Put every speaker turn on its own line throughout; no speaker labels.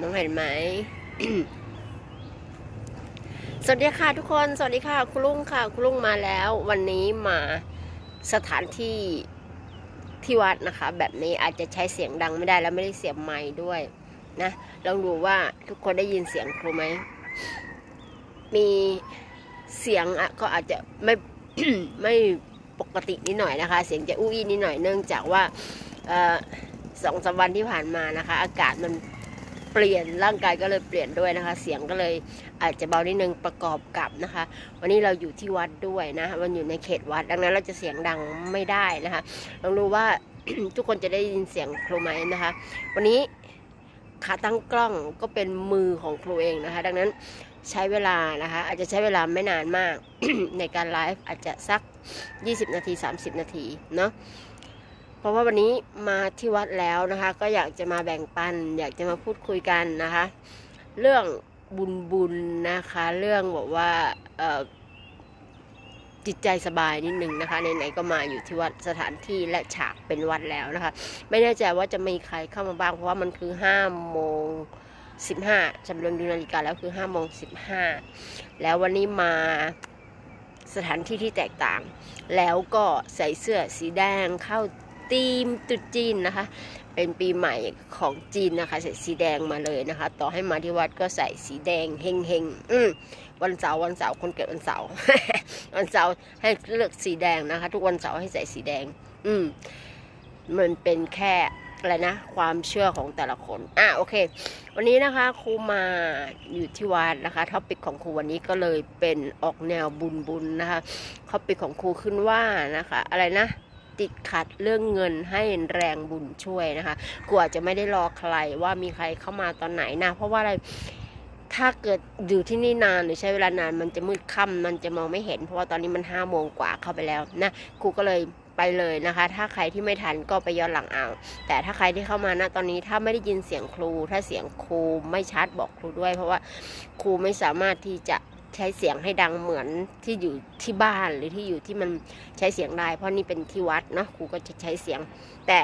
น้องเห็นไหม สวัสดีค่ะทุกคน สวัสดีค่ะคุณลุงค่ะคุณลุงมาแล้ว วันนี้มาสถานที่ที่วัดนะคะ แบบนี้อาจจะใช้เสียงดังไม่ได้แล้วไม่ได้เสียบไม้ด้วยนะลองดูว่าทุกคนได้ยินเสียงครูไหม มีเสียงอะก็อาจจะไม่ไม่ปกตินิดหน่อยนะคะ เสียงจะอู้อี้นิดหน่อยเนื่องจากว่าออสองสามวันที่ผ่านมานะคะ อากาศมัน เปลี่ยนร่างกายก็เลยเปลี่ยนด้วยนะคะ เสียงก็เลยอาจจะเบานิดนึงประกอบกับนะคะ วันนี้เราอยู่ที่วัดด้วยนะมันอยู่ในเขตวัด ดังนั้นเราจะเสียงดังไม่ได้นะคะลองดูว่าทุกคนจะได้ยินเสียงครูไหมนะคะ วันนี้ขาตั้งกล้องก็เป็นมือของครูเองนะคะ ดังนั้นใช้เวลานะคะ อาจจะใช้เวลาไม่นานมากในการไลฟ์อาจจะสัก 20 นาที 30 นาทีเนาะ ราะว่าวันนี้มาที่วัดแล้วนะคะ ก็อยากจะมาแบ่งปัน อยากจะมาพูดคุยกันนะคะ เรื่องบุญบุญนะคะ เรื่องบอกว่าจิตใจสบายนิดนึงนะคะไหนๆก็มาอยู่ที่วัดสถานที่และฉากเป็นวัดแล้วนะคะ ไม่แน่ใจว่าจะมีใครเข้ามาบ้างเพราะว่ามันคือห้าโมงสิบห้าจำเรืองดูนาฬิกาแล้วคือห้าโมงสิบห้าแล้ววันนี้มาสถานที่ที่แตกต่าง แล้วก็ใส่เสื้อสีแดงเข้า ธีมตุจีนนะคะ เป็นปีใหม่ของจีนนะคะใส่สีแดงมาเลยนะคะ ต่อให้มาที่วัดก็ใส่สีแดงเฮงเฮงอืมวันเสาร์วันเสาร์คนเกิดวันเสาร์วันเสาร์ให้เลือกสีแดงนะคะ ทุกวันเสาร์ให้ใส่สีแดง อืมมันเป็นแค่อะไรนะความเชื่อของแต่ละคน อะโอเค วันนี้นะคะครูมาอยู่ที่วัดนะคะท็อปิกของครูวันนี้ก็เลยเป็นออกแนวบุญบุญนะคะท็อปิกของครูขึ้นว่านะคะ อะไรนะ ติดขัดเรื่องเงินให้แรงบุญช่วยนะคะกลัวจะไม่ได้รอใครว่ามีใครเข้ามาตอนไหนนะ เพราะว่าอะไรถ้าเกิดอยู่ที่นี่นานหรือใช้เวลานานมันจะมืดค่ำมันจะมองไม่เห็น เพราะว่าตอนนี้มันห้าโมงกว่าเข้าไปแล้วนะครูก็เลยไปเลยนะคะ ถ้าใครที่ไม่ทันก็ไปย้อนหลังเอา แต่ถ้าใครที่เข้ามานะตอนนี้ถ้าไม่ได้ยินเสียงครู ถ้าเสียงครูไม่ชัดบอกครูด้วย เพราะว่าครูไม่สามารถที่จะ ใช้เสียงให้ดังเหมือนที่อยู่ที่บ้านหรือที่อยู่ที่มันใช้เสียงได้ เพราะนี่เป็นที่วัดเนาะครูก็จะใช้เสียง แต่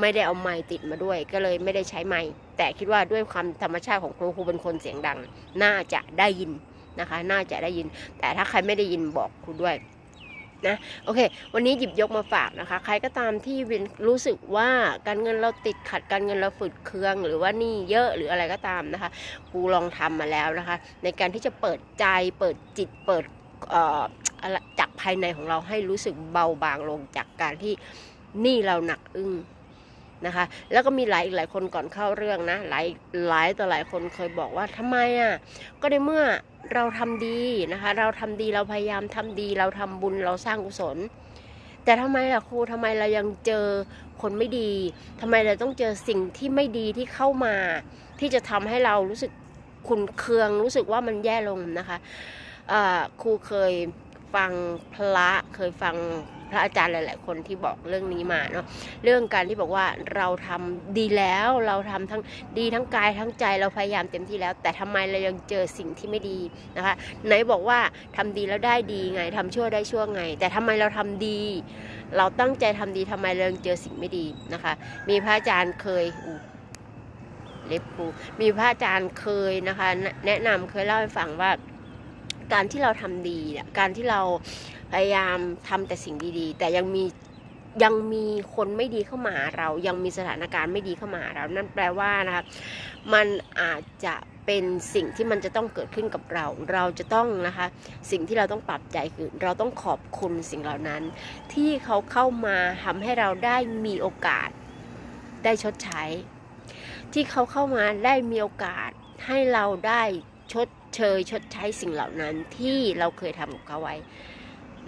ไม่ได้เอาไม้ติดมาด้วย ก็เลยไม่ได้ใช้ไม้แต่คิดว่าด้วยความธรรมชาติของครูครูเป็นคนเสียงดัง น่าจะได้ยินนะคะ น่าจะได้ยิน แต่ถ้าใครไม่ได้ยินบอกครูด้วย นะโอเค วันนี้หยิบยกมาฝากนะคะ ใครก็ตามที่เป็นรู้สึกว่าการเงินเราติดขัดการเงินเราฝืดเคือง หรือว่านี่เยอะหรืออะไรก็ตามนะคะครูลองทำมาแล้วนะคะ ในการที่จะเปิดใจเปิดจิตเปิดจากภายในของเราให้รู้สึกเบาบางลงจากการที่นี้เราหนักอึ้งนะคะ แล้วก็มีหลายอีกหลายคนก่อนเข้าเรื่องนะหลายหลายต่อหลายคนเคยบอกว่าทำไมอะก็ในเมื่อ เราทำดีนะคะ เราทำดีเราพยายามทำดี เราทำบุญเราสร้างกุศล แต่ทำไมล่ะครูทำไมเรายังเจอคนไม่ดีทำไมเราต้องเจอสิ่งที่ไม่ดีที่เข้ามา ที่จะทำให้เรารู้สึกขุนเคืองรู้สึกว่ามันแย่ลงนะคะอ่าครูเคยฟังพระเคยฟัง พระอาจารย์หลาย ๆ คนที่บอกเรื่องนี้มาเนาะเรื่องการที่บอกว่าเราทำดีแล้วเราทำทั้งดีทั้งกายทั้งใจเราพยายามเต็มที่แล้ว แต่ทำไมเรายังเจอสิ่งที่ไม่ดีนะคะไหนบอกว่าทำดีแล้วได้ดีไงทำชั่วได้ชั่วไง แต่ทำไมเราทำดี เราตั้งใจทำดีทำไมเรายังเจอสิ่งไม่ดีนะคะ มีพระอาจารย์เคยเล็บครูมีพระอาจารย์เคยนะคะ แนะนำเคยเล่าให้ฟังว่า การที่เราทำดีเนี่ยการที่เรา พยายามทำแต่สิ่งดีๆ แต่ยังมียังมีคนไม่ดีเข้ามาเรา ยังมีสถานการณ์ไม่ดีเข้ามาหาเรา นั่นแปลว่านะคะมันอาจจะเป็นสิ่งที่มันจะต้องเกิดขึ้นกับเรา เราจะต้องนะคะ สิ่งที่เราต้องปรับใจคือเราต้องขอบคุณสิ่งเหล่านั้น ที่เขาเข้ามาทำให้เราได้มีโอกาสได้ชดใช้ ที่เขาเข้ามาได้มีโอกาสให้เราได้ชดเชยชดใช้สิ่งเหล่านั้นที่เราเคยทำกับเขาไว้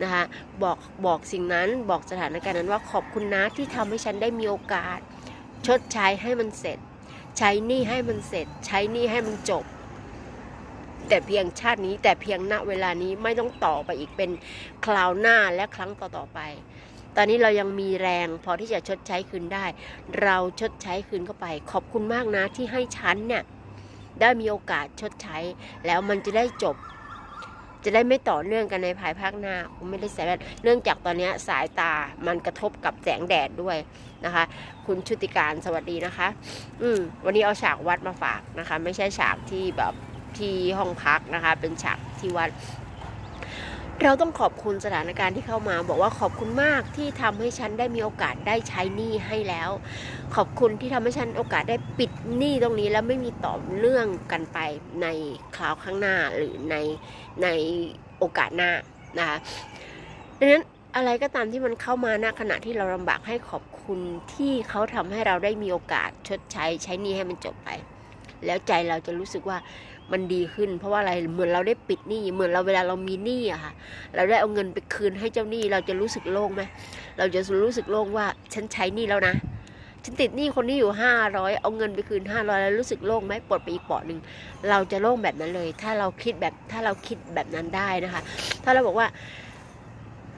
นะคะบอกบอกสิ่งนั้นบอกสถานการณ์นั้นว่าขอบคุณนะที่ทำให้ฉันได้มีโอกาส ชดใช้ให้มันเสร็จ ใช้นี้ให้มันเสร็จ ใช้นี้ให้มันจบ แต่เพียงชาตินี้แต่เพียงณเวลานี้ไม่ต้องต่อไปอีกเป็นคราวหน้าและครั้งต่อๆไป ตอนนี้เรายังมีแรงพอที่จะชดใช้คืนได้ เราชดใช้คืนเข้าไป ขอบคุณมากนะที่ให้ฉันเนี่ยได้มีโอกาสชดใช้แล้วมันจะได้จบ จะได้ไม่ต่อเนื่องกันในภายภาคหน้าคุณไม่ได้ใส่แว่นเนื่องจากตอนนี้สายตามันกระทบกับแสงแดดด้วยนะคะ คุณชุติการสวัสดีนะคะ อืมวันนี้เอาฉากวัดมาฝากนะคะ ไม่ใช่ฉากที่แบบที่ห้องพักนะคะ เป็นฉากที่วัด เราต้องขอบคุณสถานการณ์ที่เข้ามา บอกว่าขอบคุณมากที่ทำให้ฉันได้มีโอกาสได้ใช้หนี้ให้แล้ว ขอบคุณที่ทำให้ฉันโอกาสได้ปิดหนี้ตรงนี้แล้วไม่มีต่อเนื่องกันไปในคราวข้างหน้าหรือในในโอกาสหน้านะคะดังนั้นอะไรก็ตามที่มันเข้ามาณขณะที่เราลำบากให้ขอบคุณที่เขาทำให้เราได้มีโอกาสชดใช้ใช้นี้ให้มันจบไป แล้วใจเราจะรู้สึกว่า มันดีขึ้น เพราะว่าอะไรเหมือนเราได้ปิดหนี้เหมือนเราเวลาเรามีหนี้อะค่ะ เราได้เอาเงินไปคืนให้เจ้าหนี้เราจะรู้สึกโล่งไหมเราจะรู้สึกโล่งว่าฉันใช้หนี้แล้วนะฉันติดหนี้คนนี้อยู่ห้าร้อยเอาเงินไปคืนห้าร้อยแล้วรู้สึกโล่งไหมปลดไปอีกปอหนึ่งเราจะโล่งแบบนั้นเลย ถ้าเราคิดแบบถ้าเราคิดแบบนั้นได้นะคะ ถ้าเราบอกว่า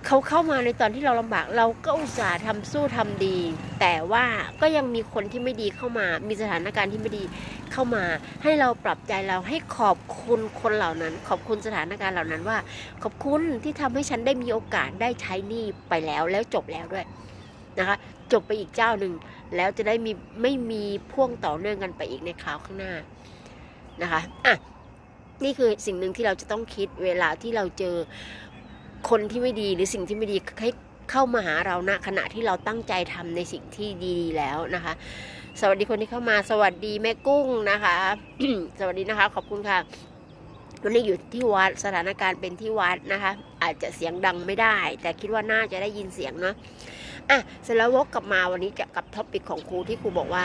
เขาเข้ามาในตอนที่เราลำบาก เราก็อุตส่าห์ทำสู้ทำดี แต่ว่าก็ยังมีคนที่ไม่ดีเข้ามา มีสถานการณ์ที่ไม่ดีเข้ามา ให้เราปรับใจเราให้ขอบคุณคนเหล่านั้น ขอบคุณสถานการณ์เหล่านั้นว่า ขอบคุณที่ทำให้ฉันได้มีโอกาสได้ใช้นี้ไปแล้วแล้วจบแล้วด้วยนะคะจบไปอีกเจ้าหนึ่งแล้วจะได้มีไม่มีพ่วงต่อเนื่องกันไปอีกในคราวข้างหน้านะคะอะนี่คือสิ่งหนึ่งที่เราจะต้องคิดเวลาที่เราเจอ คนที่ไม่ดีหรือสิ่งที่ไม่ดีให้เข้ามาหาเราณขณะที่เราตั้งใจทำในสิ่งที่ดีแล้วนะคะ สวัสดีคนที่เข้ามาสวัสดีแม่กุ้งนะคะ สวัสดีนะคะขอบคุณค่ะวันนี้อยู่ที่วัดสถานการณ์เป็นที่วัดนะคะ อาจจะเสียงดังไม่ได้ แต่คิดว่าน่าจะได้ยินเสียงเนาะอะเสร็จแล้ววกกลับมาวันนี้จะกับท็อปิกของครูที่ครูบอกว่า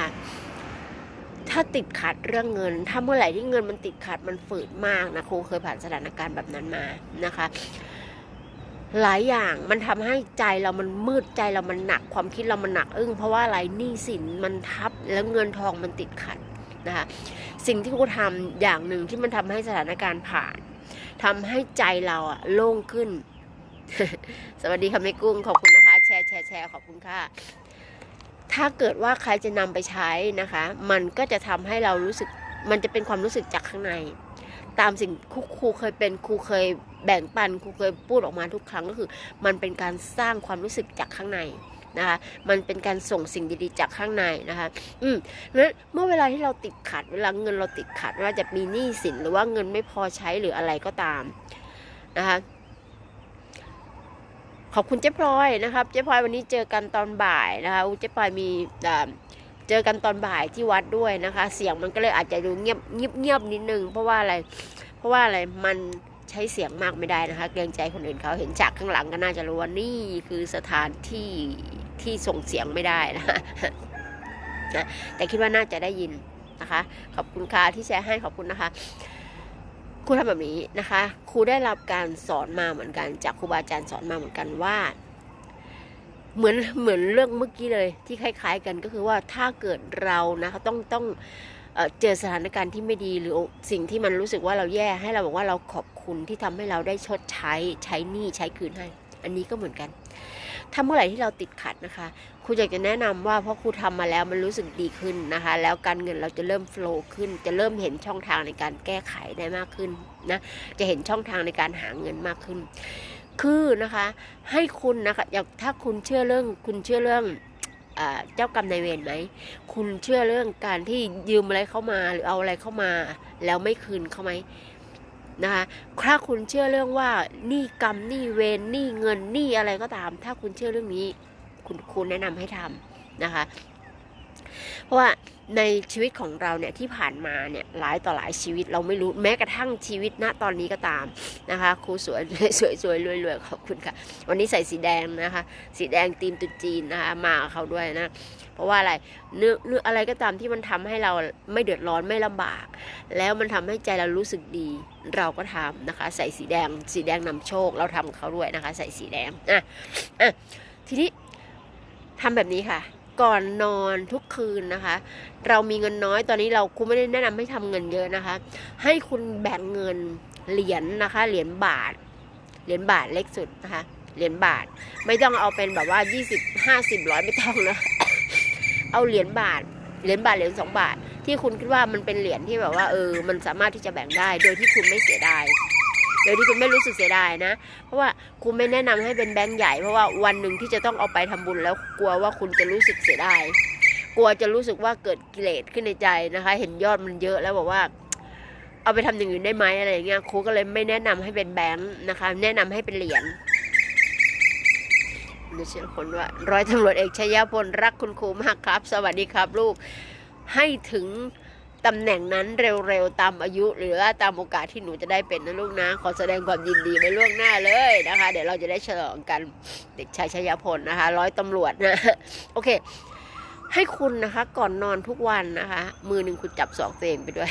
ถ้าติดขัดเรื่องเงิน ถ้าเมื่อไหร่ที่เงินมันติดขัดมันฝืดมากนะครูเคยผ่านสถานการณ์แบบนั้นมานะคะ หลายอย่างมันทำให้ใจเรามันมืดใจเรามันหนักความคิดเรามันหนักอึ้งเพราะว่าอะไรหนี้สินมันทับแล้วเงินทองมันติดขัดนะคะสิ่งที่ครูทำอย่างหนึ่งที่มันทำให้สถานการณ์ผ่านทำให้ใจเราอะโล่งขึ้น สวัสดีค่ะแม่กุ้งขอบคุณนะคะ แชร์แชร์แชร์ขอบคุณค่ะถ้าเกิดว่าใครจะนำไปใช้นะคะ มันก็จะทำให้เรารู้สึกมันจะเป็นความรู้สึกจากข้างใน ตามสิ่งครูครูเคยเป็นครูเคย แบ่งปันครูเคยพูดออกมาทุกครั้งก็คือ มันเป็นการสร้างความรู้สึกจากข้างในนะคะ มันเป็นการส่งสิ่งดีๆจากข้างในนะคะ อืมนั้นเมื่อเวลาที่เราติดขัด เวลาเงินเราติดขัดว่าจะมีหนี้สินหรือว่าเงินไม่พอใช้หรืออะไรก็ตามนะคะขอบคุณเจ๊พลอยนะครับ เจ๊พลอยวันนี้เจอกันตอนบ่ายนะคะเจ๊พลอยมีอ่าเจอกันตอนบ่ายที่วัดด้วยนะคะ เสียงมันก็เลยอาจจะดูเงียบเงียบเงียบนิดนึงเพราะว่าอะไร เพราะว่าอะไรมัน ใช้เสียงมากไม่ได้นะคะ เกรงใจคนอื่นเขาเห็นฉากข้างหลังก็น่าจะรู้ว่านี่คือสถานที่ที่ส่งเสียงไม่ได้นะคะนะแต่คิดว่าน่าจะได้ยินนะคะ ขอบคุณค่ะที่แชร์ให้ขอบคุณนะคะครูทำแบบนี้นะคะ ครูได้รับการสอนมาเหมือนกัน จากครูบาอาจารย์สอนมาเหมือนกันว่า เหมือนเหมือนเรื่องเมื่อกี้เลยที่คล้าย ๆ กันก็คือว่าถ้าเกิดเรานะคะต้องต้อง เจอสถานการณ์ที่ไม่ดีหรือสิ่งที่มันรู้สึกว่าเราแย่ให้เราบอกว่าเราขอบคุณที่ทำให้เราได้ชดใช้ใช้หนี้ใช้คืนให้ อันนี้ก็เหมือนกันถ้าเมื่อไหร่ที่เราติดขัดนะคะครูอยากจะแนะนำว่าเพราะครูทำมาแล้วมันรู้สึกดีขึ้นนะคะ แล้วการเงินเราจะเริ่มโฟล์ขึ้น จะเริ่มเห็นช่องทางในการแก้ไขได้มากขึ้นนะจะเห็นช่องทางในการหาเงินมากขึ้น คือนะคะ ให้คุณนะคะอย่างถ้าคุณเชื่อเรื่องคุณเชื่อเรื่อง เจ้ากรรมนายเวรไหม คุณเชื่อเรื่องการที่ยืมอะไรเข้ามาหรือเอาอะไรเข้ามา แล้วไม่คืนเขาไหมนะคะถ้าคุณเชื่อเรื่องว่าหนี่กรรมหนี่เวรหนี่เงินหนี่อะไรก็ตาม ถ้าคุณเชื่อเรื่องนี้ คุณคุณแนะนำให้ทำนะคะ เพราะว่าในชีวิตของเราเนี่ยที่ผ่านมาเนี่ยหลายต่อหลายชีวิตเราไม่รู้แม้กระทั่งชีวิตณตอนนี้ก็ตามนะคะครูสวยสวยสวยรวยรวยขอบคุณค่ะ วันนี้ใส่สีแดงนะคะ สีแดงตีมตุจีนนะคะมาเขาด้วยนะเพราะว่าอะไรเนื้อเนื้ออะไรก็ตามที่มันทำให้เราไม่เดือดร้อนไม่ลำบาก แล้วมันทำให้ใจเรารู้สึกดีเราก็ทำนะคะ ใส่สีแดงสีแดงนำโชค เราทำกับเขาด้วยนะคะ ใส่สีแดงอะอะทีนี้ทำแบบนี้ค่ะ ก่อนนอนทุกคืนนะคะ เรามีเงินน้อยตอนนี้เราคุณไม่ได้แนะนำให้ทำเงินเยอะนะคะ ให้คุณแบ่งเงินเหรียญนนะคะ เหรียญบาท เหรียญบาทเล็กสุดนะคะ เหรียญบาท ไม่ต้องเอาเป็นแบบว่ายี่สิบห้าสิบร้อยไม่ต้องนะเอาเหรียญบาท เหรียญบาทเหรียญสองบาท ที่คุณคิดว่ามันเป็นเหรียญที่แบบว่าเออ มันสามารถที่จะแบ่งได้ โดยที่คุณไม่เสียดาย ดยที่คุณไม่รู้สึกเสียดายนะ เพราะว่าคุณไม่แนะนำให้เป็นแบงค์ใหญ่เพราะว่าวันหนึ่งที่จะต้องเอาไปทำบุญแล้วกลัวว่าคุณจะรู้สึกเสียดายกลัวจะรู้สึกว่าเกิดกิเลสขึ้นในใจนะคะ เห็นยอดมันเยอะแล้วบอกว่า เอาไปทำอย่างอื่นได้ไหมอะไรอย่างเงี้ยครูก็เลยไม่แนะนำให้เป็นแบงค์นะคะ แนะนำให้เป็นเหรียญนี่เชื่อคนว่า ร้อยตำรวจเอกชยพลรักคุณครูมากครับ สวัสดีครับลูกให้ถึง ตำแหน่งนั้นเร็วๆตามอายุ หรือว่าตามโอกาสที่หนูจะได้เป็นนะลูกนะ ขอแสดงความยินดีไว้ล่วงหน้าเลยนะคะ เดี๋ยวเราจะได้ฉลองกันเด็กชายชยพลนะคะ ร้อยตำรวจนะโอเค ให้คุณนะคะ ก่อนนอนทุกวันนะคะ มือหนึ่งคุณจับสองตัวเองไปด้วย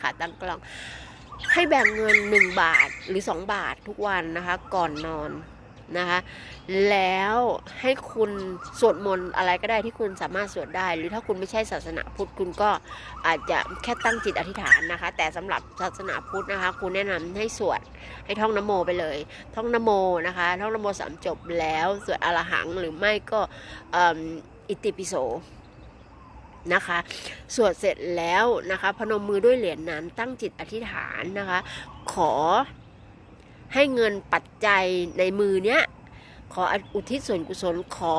ขาตั้งกล้อง ให้แบ่งเงินหนึ่งบาทหรือสองบาททุกวันนะคะ ก่อนนอน นะคะ แล้วให้คุณสวดมนต์อะไรก็ได้ที่คุณสามารถสวดได้ หรือถ้าคุณไม่ใช่ศาสนาพุทธคุณก็อาจจะแค่ตั้งจิตอธิษฐานนะคะ แต่สำหรับศาสนาพุทธนะคะ คุณแนะนำให้สวดให้ท่องนโมไปเลย ท่องนโมนะคะ ท่องนโมสามจบแล้วสวดอรหังหรือไม่ก็เอิ่มอิติปิโสนะคะสวดเสร็จแล้วนะคะ พนมมือด้วยเหรียญนนั้นตั้งจิตอธิษฐานนะคะ ขอ ให้เงินปัจจัยในมือเนี้ยขออุทิศส่วนกุศลขอ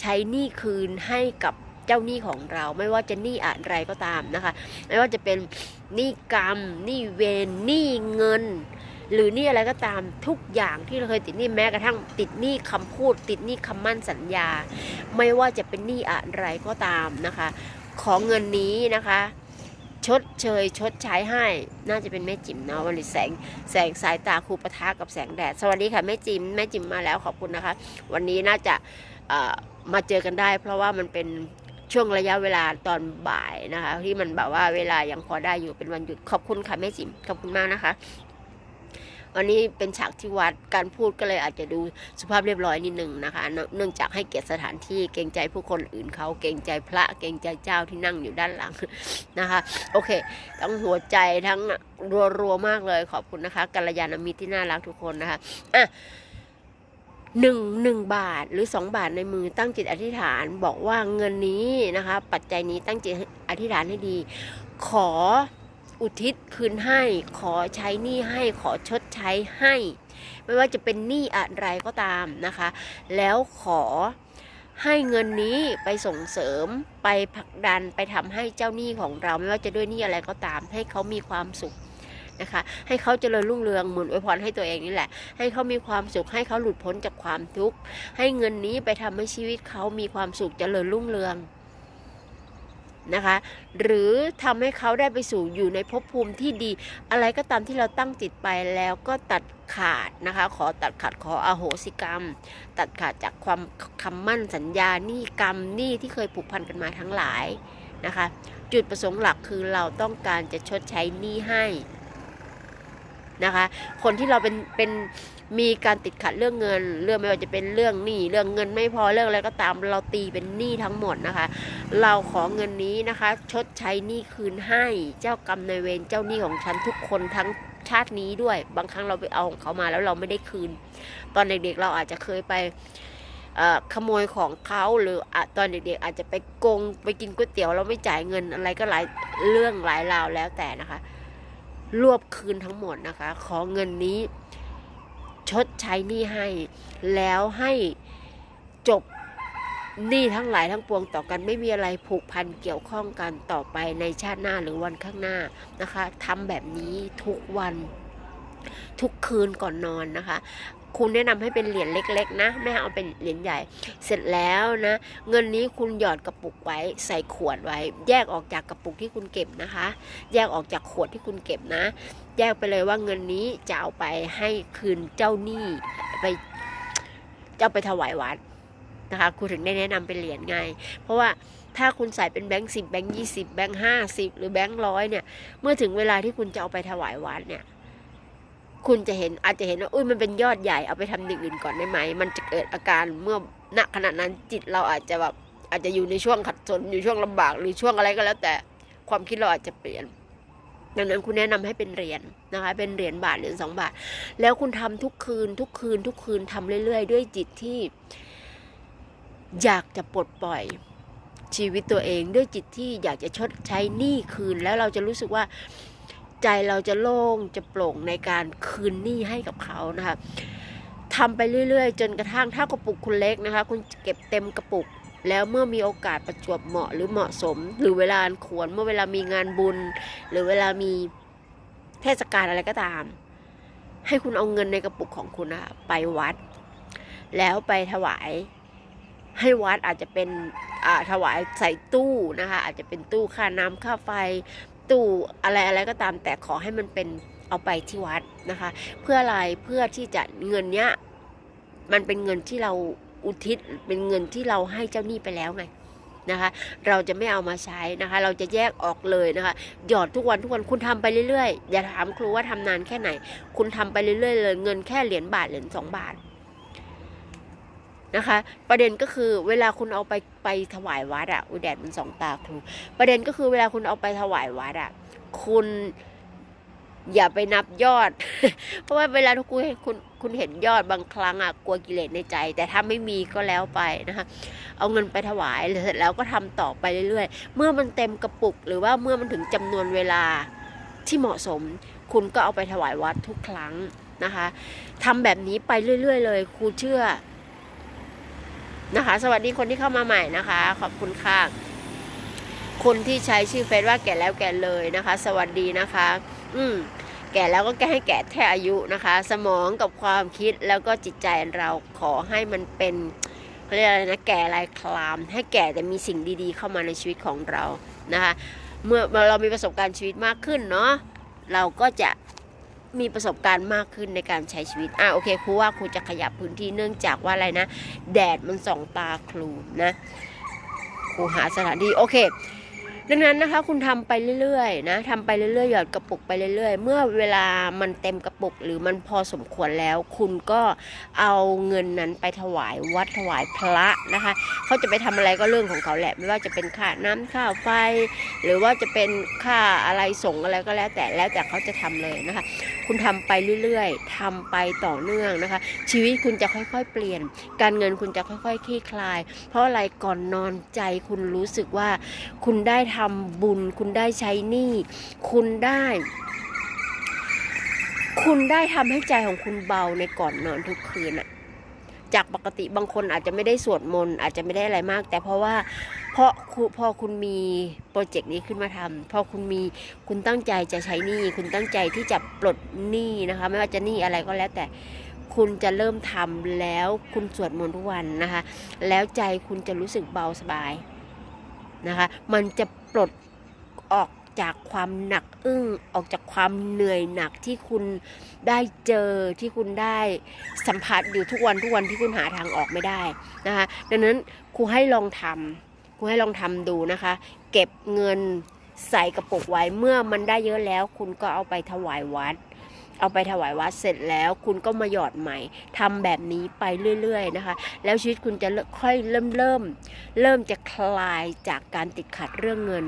ใช้หนี้คืนให้กับเจ้าหนี้ของเรา ไม่ว่าจะหนี้อะไรก็ตามนะคะ ไม่ว่าจะเป็นหนี้กรรมหนี้เวรหนี้เงิน หรือหนี้อะไรก็ตามทุกอย่างที่เราเคยติดหนี้แม้กระทั่งติดหนี้คำพูด ติดหนี้คำมั่นสัญญา ไม่ว่าจะเป็นหนี้อะไรก็ตามนะคะ ขอเงินนี้นะคะ ชดเชย ชดใช้ให้ น่าจะเป็นแม่จิ๋มเนาะวันนี้แสงแสงสายตาครูปะทะกับแสงแดด สวัสดีค่ะแม่จิ๋มแม่จิ๋มมาแล้วขอบคุณนะคะ วันนี้น่าจะมาเจอกันได้ เพราะว่ามันเป็นช่วงระยะเวลาตอนบ่ายนะคะ ที่มันแบบว่าเวลายังพอได้อยู่เป็นวันหยุดขอบคุณค่ะแม่จิ๋มขอบคุณมากนะคะ วันนี้เป็นฉากที่วัดการพูดก็เลยอาจจะดูสุภาพเรียบร้อยนิดหนึ่งนะคะเนื่องเนื่องจากให้เกียรติสถานที่เกรงใจผู้คนอื่นเขาเกรงใจพระเกรงใจเจ้าที่นั่งอยู่ด้านหลังนะคะ โอเค ทั้งหัวใจทั้งรัวๆมากเลยขอบคุณนะคะกัลยาณมิตรที่น่ารักทุกคนนะคะอะหนึ่งหนึ่งบาทหรือสองบาทในมือตั้งจิตอธิษฐานบอกว่าเงินนี้นะคะ ปัจจัยนี้ตั้งจิตอธิษฐานให้ดี ขอ อุทิศคืนให้ขอใช้หนี้ให้ขอชดใช้ให้ ไม่ว่าจะเป็นหนี้อะไรก็ตามนะคะ แล้วขอให้เงินนี้ไปส่งเสริมไปผลักดันไปทำให้เจ้าหนี้ของเรา ไม่ว่าจะด้วยหนี้อะไรก็ตาม ให้เขามีความสุขนะคะ ให้เขาเจริญรุ่งเรืองหมุนอวยพรให้ตัวเองนี่แหละ ให้เขามีความสุขให้เขาหลุดพ้นจากความทุกข์ให้เงินนี้ไปทำให้ชีวิตเขามีความสุขเจริญรุ่งเรือง นะคะ หรือทำให้เขาได้ไปสู่อยู่ในภพภูมิที่ดี อะไรก็ตามที่เราตั้งจิตไปแล้วก็ตัดขาดนะคะ ขอตัดขาดขออโหสิกรรม ตัดขาดจากความคำมั่นสัญญาหนี้กรรมหนี้ที่เคยผูกพันกันมาทั้งหลายนะคะ จุดประสงค์หลักคือเราต้องการจะชดใช้หนี้ให้นะคะ คนที่เราเป็นเป็น มีการติดขัดเรื่องเงิน เรื่องไม่ว่าจะเป็นเรื่องหนี้เรื่องเงินไม่พอเรื่องอะไรก็ตามเราตีเป็นหนี้ทั้งหมดนะคะ เราขอเงินนี้นะคะ ชดใช้หนี้คืนให้เจ้ากรรมนายเวรเจ้าหนี้ของฉันทุกคนทั้งชาตินี้ด้วย บางครั้งเราไปเอาของเขามาแล้วเราไม่ได้คืน ตอนเด็กๆเราอาจจะเคยไปขโมยของเขาหรืออตอนเด็กๆอาจจะไปโกงไปกินก๋วยเตี๋ยวเราไม่จ่ายเงินอะไรก็หลายเรื่องหลายราวแล้วแต่นะคะ รวบคืนทั้งหมดนะคะ ขอเงินนี้ ชดใช้หนี้ให้ แล้วให้จบหนี้ทั้งหลายทั้งปวงต่อกันไม่มีอะไรผูกพันเกี่ยวข้องกันต่อไปในชาติหน้าหรือวันข้างหน้านะคะทำแบบนี้ทุกวันทุกคืนก่อนนอนนะคะ คุณแนะนำให้เป็นเหรียญเล็ก ๆ นะไม่เอาเป็นเหรียญใหญ่ เสร็จแล้วนะ เงินนี้คุณหยอดกระปุกไว้ ใส่ขวดไว้ แยกออกจากกระปุกที่คุณเก็บนะคะ แยกออกจากขวดที่คุณเก็บนะ แยกไปเลยว่าเงินนี้จะเอาไปให้คืนเจ้าหนี้ไปจะเอาไปถวายวัดนะคะคุณถึงได้แนะนำเป็นเหรียญไง เพราะว่าถ้าคุณใส่เป็นแบงค์สิบแบงค์ยี่สิบแบงค์ห้าสิบหรือแบงค์ร้อยเนี่ย เมื่อถึงเวลาที่คุณจะเอาไปถวายวัดเนี่ย คุณจะเห็นอาจจะเห็นว่าอุ้ยมันเป็นยอดใหญ่เอาไปทำอย่างอื่นก่อนได้ไหม มันจะเกิดอาการเมื่อณขณะนั้นจิตเราอาจจะแบบอาจจะอยู่ในช่วงขัดสนอยู่ช่วงลำบากหรือช่วงอะไรก็แล้ว แต่ความคิดเราอาจจะเปลี่ยน ดังนั้นคุณแนะนำให้เป็นเหรียญนะคะ เป็นเหรียญบาทเหรียญสองบาท แล้วคุณทำทุกคืน ทุกคืน ทุกคืนทำเรื่อย ๆ ด้วยจิตที่ อยากจะปลดปล่อยชีวิตตัวเองด้วยจิตที่อยากจะชดใช้หนี้คืนแล้วเราจะรู้สึกว่า ใจเราจะโล่งจะโปร่งในการคืนหนี้ให้กับเขานะคะทำไปเรื่อยๆ จนกระทั่งถ้ากระปุกคุณเล็กนะคะ คุณเก็บเต็มกระปุก แล้วเมื่อมีโอกาสประจวบเหมาะหรือเหมาะสม หรือเวลาอันควรเมื่อเวลามีงานบุญ หรือเวลามีเทศกาลอะไรก็ตาม ให้คุณเอาเงินในกระปุกของคุณนะคะไปวัด แล้วไปถวายให้วัดอาจจะเป็นถวายใส่ตู้นะคะอาจจะเป็นตู้ค่าน้ำค่าไฟ ตู้อะไรอะไรก็ตามแต่ขอให้มันเป็นเอาไปที่วัดนะคะ เพื่ออะไรเพื่อที่จะเงินเนี้ยมันเป็นเงินที่เราอุทิศเป็นเงินที่เราให้เจ้าหนี้ไปแล้วไงนะคะ เราจะไม่เอามาใช้นะคะ เราจะแยกออกเลยนะคะ หยอดทุกวันทุกวันคุณทำไปเรื่อยๆ อย่าถามครูว่าทำนานแค่ไหน คุณทำไปเรื่อยๆเลย เงินแค่เหรียญบาทเหรียญสองบาท นะคะ ประเด็นก็คือเวลาคุณเอาไปไปถวายวัดอะอุแดดมันสองตาครูประเด็นก็คือเวลาคุณเอาไปถวายวัดอะคุณอย่าไปนับยอด เพราะว่าเวลาทุกคุณคุณคุณเห็นยอดบางครั้งอะกลัวกิเลสในใจ แต่ถ้าไม่มีก็แล้วไปนะคะ เอาเงินไปถวายเสร็จแล้วก็ทำต่อไปเรื่อยๆ เมื่อมันเต็มกระปุก หรือว่าเมื่อมันถึงจำนวนเวลาที่เหมาะสม คุณก็เอาไปถวายวัดทุกครั้งนะคะทำแบบนี้ไปเรื่อย ๆ เลยครูเชื่อ นะคะ สวัสดีคนที่เข้ามาใหม่นะคะ ขอบคุณค่ะ คนที่ใช้ชื่อเฟซว่าแก่แล้วแก่เลยนะคะ สวัสดีนะคะ อืมแก่แล้วก็แก้ให้แก่แท้อายุนะคะ สมองกับความคิดแล้วก็จิตใจเราขอให้มันเป็นเขาเรียกอะไรนะแก่ลายคลาม ให้แก่แต่มีสิ่งดีๆ เข้ามาในชีวิตของเรานะคะ เมื่อเรามีประสบการณ์ชีวิตมากขึ้นเนาะเราก็จะ มีประสบการณ์มากขึ้นในการใช้ชีวิต อะโอเคครูว่าครูจะขยับพื้นที่เนื่องจากว่าอะไรนะ แดดมันส่องตาครูนะ ครูหาสถานที่โอเค ดังนั้นนะคะคุณทำไปเรื่อยๆนะทำไปเรื่อยๆหยอดกระปุกไปเรื่อยๆ เมื่อเวลามันเต็มกระปุกหรือมันพอสมควรแล้ว คุณก็เอาเงินนั้นไปถวายวัดถวายพระนะคะเขาจะไปทำอะไรก็เรื่องของเขาแหละ ไม่ว่าจะเป็นค่าน้ำค่าไฟ หรือว่าจะเป็นค่าอะไรส่งอะไรก็แล้ว แต่แล้วแต่เขาจะทำเลยนะคะ คุณทำไปเรื่อยๆทำไปต่อเนื่องนะคะ ชีวิตคุณจะค่อยๆ เปลี่ยน การเงินคุณจะค่อยๆคลี่คลาย เพราะอะไรก่อนนอนใจคุณรู้สึกว่าคุณได้ททำบุญ คุณได้ใช้หนี้คุณได้ คุณได้ทำให้ใจของคุณเบาในก่อนนอนทุกคืนอะจากปกติบางคนอาจจะไม่ได้สวดมนต์อาจจะไม่ได้อะไรมาก แต่เพราะว่าเพราะพอคุณมีโปรเจกต์นี้ขึ้นมาทำพอคุณมีคุณตั้งใจจะใช้หนี้คุณตั้งใจที่จะปลดหนี้นะคะ ไม่ว่าจะหนี้อะไรก็แล้ว แต่คุณจะเริ่มทำแล้วคุณสวดมนต์ทุกวันนะคะ แล้วใจคุณจะรู้สึกเบาสบาย นะคะ มันจะปลดออกจากความหนักอึ้งออกจากความเหนื่อยหนักที่คุณได้เจอที่คุณได้สัมผัสอยู่ทุกวันทุกวันที่คุณหาทางออกไม่ได้นะคะดังนั้นครูให้ลองทำครูให้ลองทำดูนะคะ เก็บเงินใส่กระปุกไว้เมื่อมันได้เยอะแล้ว คุณก็เอาไปถวายวัด เอาไปถวายวัดเสร็จแล้ว คุณก็มาหยอดใหม่ทำแบบนี้ไปเรื่อยๆนะคะ แล้วชีวิตคุณจะค่อยเริ่มเริ่มเริ่มจะคลายจากการติดขัดเรื่องเงิน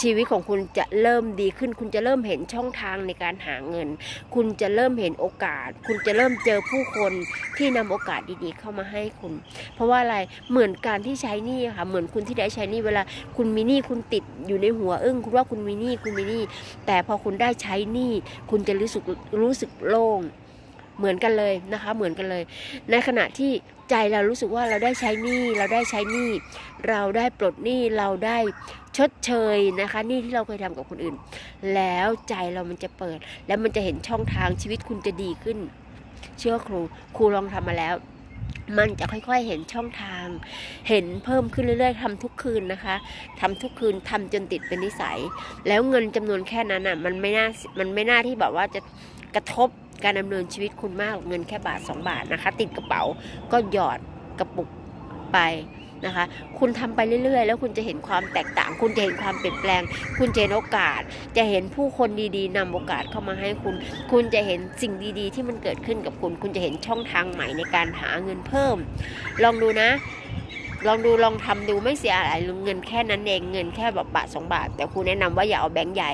ชีวิตของคุณจะเริ่มดีขึ้น คุณจะเริ่มเห็นช่องทางในการหาเงิน คุณจะเริ่มเห็นโอกาส คุณจะเริ่มเจอผู้คนที่นำโอกาสดีๆ เข้ามาให้คุณ เพราะว่าอะไรเหมือนการที่ใช้หนี้ค่ะเหมือนคุณที่ได้ใช้หนี้เวลาคุณมีหนี้คุณติดอยู่ในหัวอึ้งคุณว่าคุณมีหนี้คุณมีหนี้แต่พอคุณได้ใช้หนี้คุณจะรู้สึกรูู้้สึกโล่งเหมือนกันเลยนะคะ เหมือนกันเลย ในขณะที่ใจเรารู้สึกว่าเราได้ใช้หนี้เราได้ใช้หนี้เราได้ปลดหนี้เราได้ชดเชยนะคะหนี้ที่เราเคยทำกับคนอื่น แล้วใจเรามันจะเปิด แล้วมันจะเห็นช่องทางชีวิตคุณจะดีขึ้น เชื่อครูครูลองทำมาแล้วมันจะค่อยๆ เห็นช่องทาง เห็นเพิ่มขึ้นเรื่อยๆทำทุกคืนนะคะทำทุกคืนทำจนติดเป็นนิสัย แล้วเงินจำนวนแค่นั้นอะ มันไม่น่า มันไม่น่าที่แบบว่าจะ กระทบการดำเนินชีวิตคุณมากเงินแค่บาท 2 บาทนะคะ ติดกระเป๋าก็หยอดกระปุกไปนะคะ คุณทำไปเรื่อยๆ แล้วคุณจะเห็นความแตกต่าง คุณจะเห็นความเปลี่ยนแปลง คุณจะเห็นโอกาส จะเห็นผู้คนดีๆนำโอกาสเข้ามาให้คุณ คุณจะเห็นสิ่งดีๆ ที่มันเกิดขึ้นกับคุณ คุณจะเห็นช่องทางใหม่ในการหาเงินเพิ่ม ลองดูนะ ลองดูลองทำดูไม่เสียอะไรเงินแค่นั้นเองเงินแค่แบบบาทสองบาท แต่ครูแนะนำว่าอย่าเอาแบงค์ใหญ่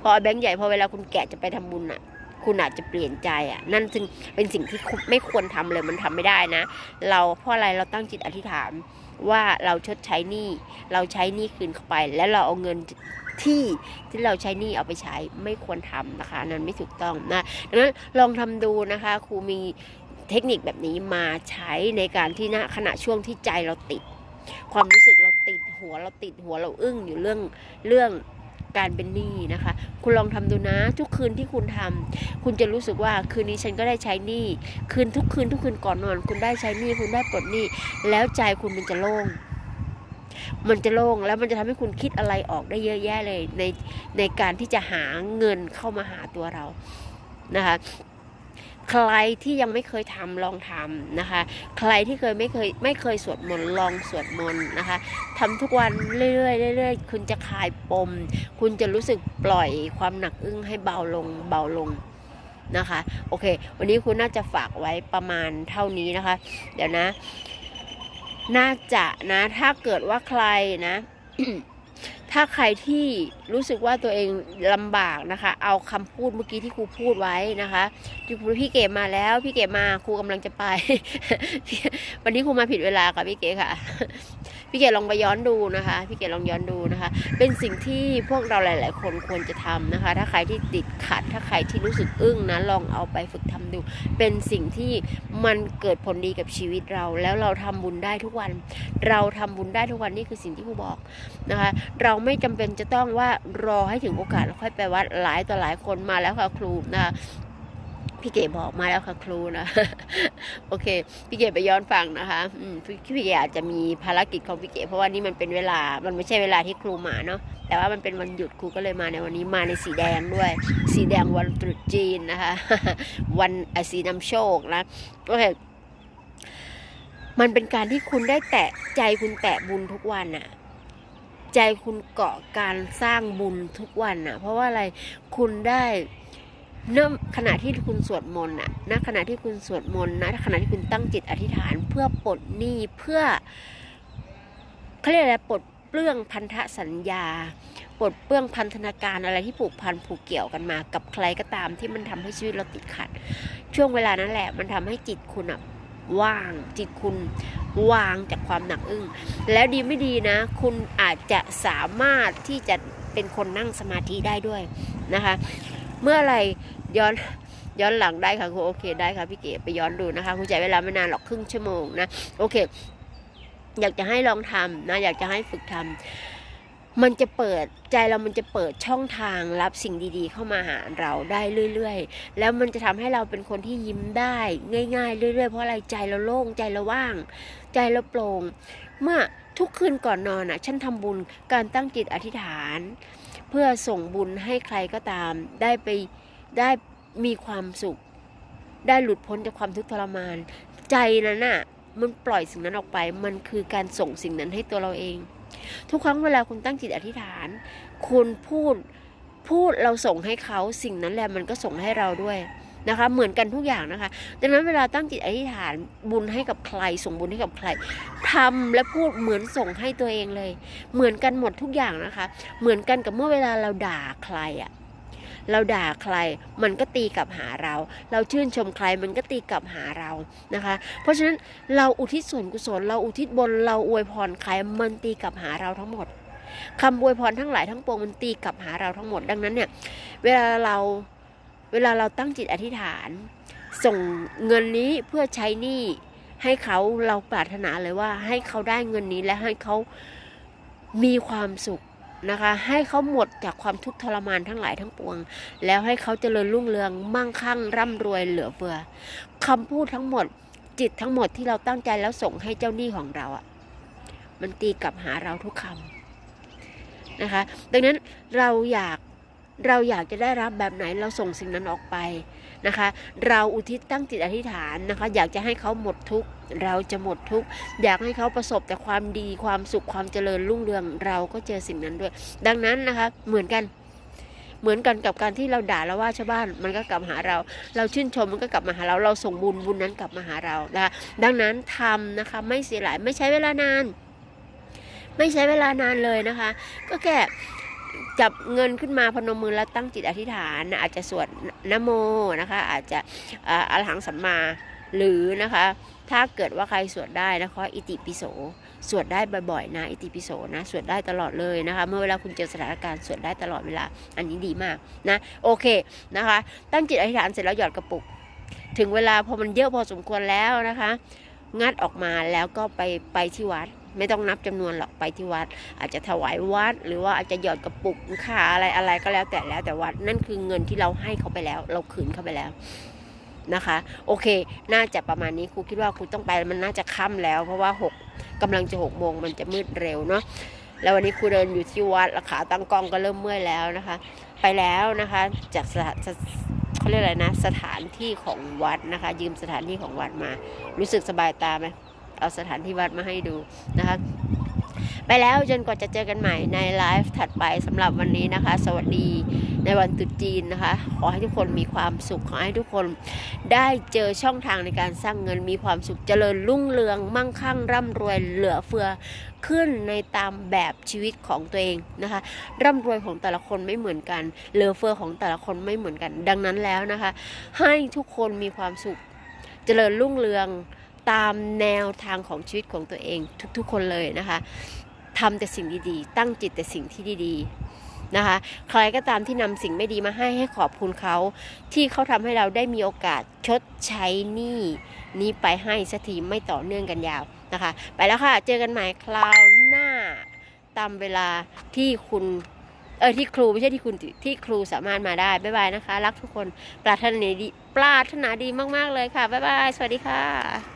พอเอาแบงค์ใหญ่พอเวลาคุณแกะจะไปทำบุญอะ คุณอาจจะเปลี่ยนใจอะ นั่นจึงเป็นสิ่งที่ไม่ควรทำเลยมันทำไม่ได้นะ เราเพราะอะไรเราตั้งจิตอธิษฐานว่าเราชดใช้หนี้เราใช้หนี้คืนเข้าไป แล้วเราเอาเงินที่ที่เราใช้หนี้เอาไปใช้ไม่ควรทำนะคะนั้นไม่ถูกต้องนะดังนั้นลองทำดูนะคะครูมีเทคนิคแบบนี้มาใช้ในการที่ณขณะช่วงที่ใจเราติด ความรู้สึกเราติดหัวเราติดหัวเราอึ้งอยู่เรื่องเรื่อง การเป็นหนี้นะคะ คุณลองทำดูนะทุกคืนที่คุณทำคุณจะรู้สึกว่าคืนนี้ฉันก็ได้ใช้หนี้คืนทุกคืนทุกคืนก่อนนอน คุณได้ใช้หนี้คุณได้ปลดหนี้แล้วใจคุณมันจะโล่งมันจะโล่งแล้วมันจะทำให้คุณคิดอะไรออกได้เยอะแยะเลยในในการที่จะหาเงินเข้ามาหาตัวเรานะคะ ใครที่ยังไม่เคยทำลองทำนะคะ ใครที่เคยไม่เคยไม่เคยสวดมนต์ลองสวดมนต์นะคะทำทุกวันเรื่อยๆเรื่อยๆคุณจะคลายปม คุณจะรู้สึกปล่อยความหนักอึ้งให้เบาลงเบาลงนะคะโอเค วันนี้คุณน่าจะฝากไว้ประมาณเท่านี้นะคะ เดี๋ยวนะ น่าจะนะ ถ้าเกิดว่าใครนะ ถ้าใครที่รู้สึกว่าตัวเองลำบากนะคะ เอาคำพูดเมื่อกี้ที่ครูพูดไว้นะคะที่ครูพี่เก๋มาแล้ว พี่เก๋มาครูกำลังจะไป วันนี้ครูมาผิดเวลาค่ะพี่เก๋ค่ะ พี่เก๋ลองไปย้อนดูนะคะพี่เก๋ลองย้อนดูนะคะ เป็นสิ่งที่พวกเราหลาย ๆ คนควรจะทำนะคะ ถ้าใครที่ติดขัด ถ้าใครที่รู้สึกอึ้งนะลองเอาไปฝึกทำดู เป็นสิ่งที่มันเกิดผลดีกับชีวิตเรา แล้วเราทำบุญได้ทุกวัน เราทำบุญได้ทุกวันนี่คือสิ่งที่ครูบอกนะคะ เราไม่จำเป็นจะต้องว่ารอให้ถึงโอกาสแล้วค่อยไปวัดหลายต่อหลายคนมาแล้วค่ะครูนะคะ พี่เก๋บอกมาแล้วค่ะครูนะ โอเค พี่เก๋ไปย้อนฟังนะคะอืมพี่พี่เก๋อาจจะมีภารกิจของพี่เก๋เพราะว่านี่มันเป็นเวลา มันไม่ใช่เวลาที่ครูมาเนาะ แต่ว่ามันเป็นวันหยุดครูก็เลยมาในวันนี้มาในสีแดงด้วย สีแดงวันตรุษจีนนะคะ วันสีนำโชคนะ โอเคมันเป็นการที่คุณได้แตะใจคุณแตะบุญทุกวันอะใจคุณเกาะการสร้างบุญทุกวันอะเพราะว่าอะไรคุณได้ เนื่อขณะที่คุณสวดมนต์อะณขณะที่คุณสวดมนต์นะขณะที่คุณตั้งจิตอธิษฐานเพื่อปลดหนี้เพื่อเขาเรียกอะไรปลดเปลื้องพันธสัญญาปลดเปลื้องพันธนาการอะไรที่ผูกพันผูกเกี่ยวกันมา กับใครก็ตามที่มันทำให้ชีวิตเราติดขัด ช่วงเวลานั้นแหละ มันทำให้จิตคุณอะว่างจิตคุณวางจากความหนักอึ้งแล้วดีไม่ดีนะ คุณอาจจะสามารถที่จะเป็นคนนั่งสมาธิได้ด้วยนะคะ เมื่อไรย้อนย้อนหลังได้ค่ะครูโอเคได้ค่ะพี่เก๋ไปย้อนดูนะคะครูใช้เวลาไม่นานหรอกครึ่งชั่วโมงนะโอเค อยากจะให้ลองทำนะอยากจะให้ฝึกทำมันจะเปิดใจเรามันจะเปิดช่องทางรับสิ่งดีๆ เข้ามาหาเราได้เรื่อยๆ แล้วมันจะทำให้เราเป็นคนที่ยิ้มได้ง่าย ๆ เรื่อยๆ เพราะอะไรใจเราโล่งใจเราว่าง ใจเราโปร่งเมื่อทุกคืนก่อนนอนอะฉันทำบุญการตั้งจิตอธิษฐาน เพื่อส่งบุญให้ใครก็ตาม ได้ไปได้มีความสุข ได้หลุดพ้นจากความทุกข์ทรมาน ใจนั้นน่ะมันปล่อยสิ่งนั้นออกไป มันคือการส่งสิ่งนั้นให้ตัวเราเอง ทุกครั้งเวลาคุณตั้งจิตอธิษฐาน คุณพูดพูดเราส่งให้เขาสิ่งนั้นแหละมันก็ส่งให้เราด้วย นะคะ เหมือนกันทุกอย่างนะคะ ดังนั้นเวลาตั้งจิตอธิษฐานบุญให้กับใคร ส่งบุญให้กับใครทำและพูดเหมือนส่งให้ตัวเองเลย เหมือนกันหมดทุกอย่างนะคะ เหมือนกันกับเมื่อเวลาเราด่าใครอะเราด่าใครมันก็ตีกลับหาเรา เราชื่นชมใครมันก็ตีกลับหาเรานะคะ เพราะฉะนั้นเราอุทิศส่วนกุศล เราอุทิศบนเราอวยพรใครมันตีกลับหาเราทั้งหมดคำอวยพรทั้งหลายทั้งปวงมันตีกลับหาเราทั้งหมดดังนั้นเนี่ยเวลาเรา เวลาเราตั้งจิตอธิษฐาน ส่งเงินนี้เพื่อใช้หนี้ให้เขาเราปรารถนาเลยว่าให้เขาได้เงินนี้และให้เขามีความสุขนะคะ ให้เขาหมดจากความทุกข์ทรมานทั้งหลายทั้งปวง แล้วให้เขาเจริญรุ่งเรืองมั่งคั่งร่ำรวยเหลือเฟือคำพูดทั้งหมดจิตทั้งหมดที่เราตั้งใจแล้วส่งให้เจ้าหนี้ของเราอะ่ะมันตีกลับหาเราทุกคำนะคะ ดังนั้นเราอยาก เราอยากจะได้รับแบบไหนเราส่งสิ่งนั้นออกไปนะคะ เราอุทิศตั้งจิตอธิษฐานนะคะ อยากจะให้เขาหมดทุกข์เราจะหมดทุกข์อยากให้เขาประสบแต่ความดีความสุขความเจริญรุ่งเรือง เราก็เจอสิ่งนั้นด้วย ดังนั้นนะคะเหมือนกันเหมือนกันกับการที่เราด่าแล้วว่าชาวบ้านมันก็กลับมาหาเรา เราชื่นชมมันก็กลับมาหาเรา เราส่งบุญบุญนั้นกลับมาหาเรานะคะดังนั้นทำนะคะไม่เสียหลายไม่ใช้เวลานาน ไม่ใช้เวลานานเลยนะคะ ก็แค่ จับเงินขึ้นมาพนมมือแล้วตั้งจิตอธิษฐาน อาจจะสวดนโมนะคะ อาจจะอ่าหังสัมมาหรือนะคะ ถ้าเกิดว่าใครสวดได้นะคะอิติปิโสสวดได้บ่อยๆนะอิติปิโสนะสวดได้ตลอดเลยนะคะ เมื่อเวลาคุณเจอสถานการณ์สวดได้ตลอดเวลา อันนี้ดีมากนะโอเคนะคะ ตั้งจิตอธิษฐานเสร็จแล้วหยอดกระปุก ถึงเวลาพอมันเยอะพอสมควรแล้วนะคะ งัดออกมาแล้วก็ไปไปที่วัด ไม่ต้องนับจำนวนหรอกไปที่วัด อาจจะถวายวัด หรือว่าอาจจะหยอดกระปุกค่าอะไรอะไรก็แล้วแต่แล้วแต่วัดนั่นคือเงินที่เราให้เขาไปแล้ว เราคืนเขาไปแล้วนะคะ โอเค น่าจะประมาณนี้ครูคิดว่าครูต้องไปมันน่าจะค่ำแล้ว เพราะว่าหกกำลังจะหกโมงมันจะมืดเร็วเนาะแล้ววันนี้ครูเดินอยู่ที่วัดขาตั้งกล้องก็เริ่มเมื่อยแล้วนะคะ ไปแล้วนะคะ จากสถานเขาเรียกอะไรนะ สถานที่ของวัดนะคะ ยืมสถานที่ของวัดมา รู้สึกสบายตาไหม เอาสถานที่วัดมาให้ดูนะคะไปแล้วจนกว่าจะเจอกันใหม่ในไลฟ์ถัดไปสำหรับวันนี้นะคะ สวัสดีในวันตรุษจีนนะคะ ขอให้ทุกคนมีความสุข ขอให้ทุกคนได้เจอช่องทางในการสร้างเงินมีความสุขเจริญรุ่งเรือง มั่งคั่ง ร่ำรวยเหลือเฟือขึ้นในตามแบบชีวิตของตัวเองนะคะ ร่ำรวยของแต่ละคนไม่เหมือนกัน เหลือเฟือของแต่ละคนไม่เหมือนกัน ดังนั้นแล้วนะคะ ให้ทุกคนมีความสุขเจริญรุ่งเรือง ตามแนวทางของชีวิตของตัวเองทุกๆคนเลยนะคะทำแต่สิ่งดีๆ ตั้งจิตแต่สิ่งที่ดีๆนะคะ ใครก็ตามที่นำสิ่งไม่ดีมาให้ให้ขอบคุณเขา ที่เขาทำให้เราได้มีโอกาสชดใช้หนี้นี้ไปให้สักทีไม่ต่อเนื่องกันยาวนะคะ ไปแล้วค่ะ เจอกันใหม่คราวหน้าตามเวลาที่คุณเออที่ครูไม่ใช่ที่คุณที่ครูสามารถมาได้ บ๊ายบายนะคะ รักทุกคนปรารถนาดีปรารถนาดีมาก ๆ เลยค่ะ บ๊ายบาย สวัสดีค่ะ